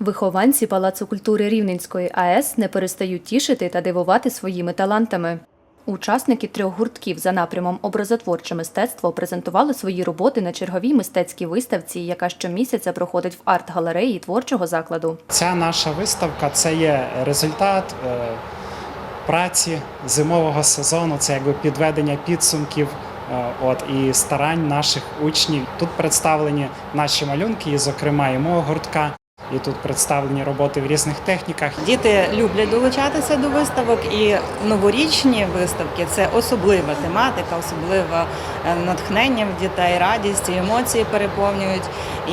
Вихованці Палацу культури Рівненської АЕС не перестають тішити та дивувати своїми талантами. Учасники трьох гуртків за напрямом образотворче мистецтво презентували свої роботи на черговій мистецькій виставці, яка щомісяця проходить в арт-галереї творчого закладу. Ця наша виставка це є результат е, праці зимового сезону, це якби підведення підсумків е, от, і старань наших учнів. Тут представлені наші малюнки, і, зокрема, і мого гуртка. І тут представлені роботи в різних техніках. Діти люблять долучатися до виставок, і новорічні виставки це особлива тематика, особливе натхнення в дітей, радість і емоції переповнюють.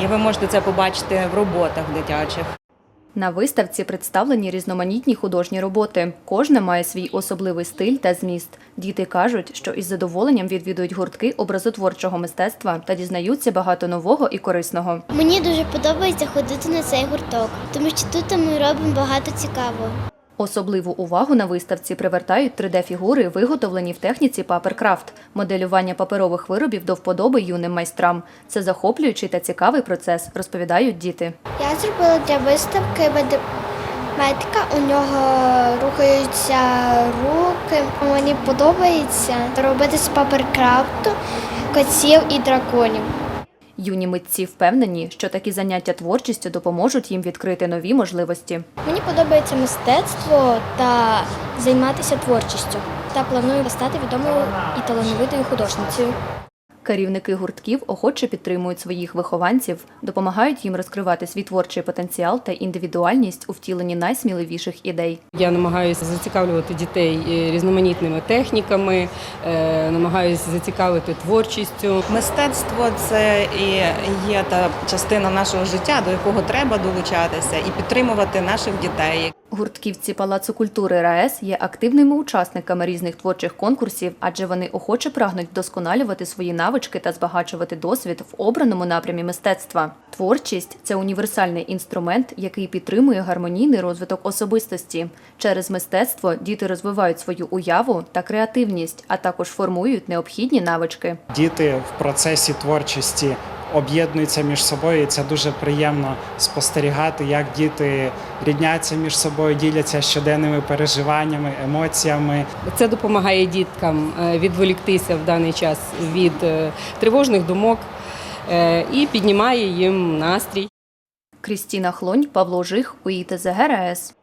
І ви можете це побачити в роботах дитячих. На виставці представлені різноманітні художні роботи. Кожна має свій особливий стиль та зміст. Діти кажуть, що із задоволенням відвідують гуртки образотворчого мистецтва та дізнаються багато нового і корисного. Мені дуже подобається ходити на цей гурток, тому що тут ми робимо багато цікавого. Особливу увагу на виставці привертають 3D-фігури, виготовлені в техніці паперкрафт, моделювання паперових виробів до вподоби юним майстрам. Це захоплюючий та цікавий процес, розповідають діти. Я зробила для виставки ведмедика, у нього рухаються руки. Мені подобається робити з паперкрафту котів і драконів. Юні митці впевнені, що такі заняття творчістю допоможуть їм відкрити нові можливості. Мені подобається мистецтво та займатися творчістю. Та планую стати відомою і талановитою художницею. Керівники гуртків охоче підтримують своїх вихованців, допомагають їм розкривати свій творчий потенціал та індивідуальність у втіленні найсміливіших ідей. Я намагаюся зацікавлювати дітей е, різноманітними техніками, е, намагаюся зацікавити творчістю. Мистецтво це і є та частина нашого життя, до якого треба долучатися і підтримувати наших дітей. Гуртківці Палацу культури РаЕС є активними учасниками різних творчих конкурсів, адже вони охоче прагнуть вдосконалювати свої навички та збагачувати досвід в обраному напрямі мистецтва. Творчість це універсальний інструмент, який підтримує гармонійний розвиток особистості. Через мистецтво діти розвивають свою уяву та креативність, а також формують необхідні навички. Діти в процесі творчості об'єднуються між собою. І це дуже приємно спостерігати, як діти рідняться між собою, діляться щоденними переживаннями, емоціями. Це допомагає діткам е, відволіктися в даний час від е, тривожних думок е, і піднімає їм настрій. Крістіна Хлонь, Павло Жих, УІТЗГ РаЕС.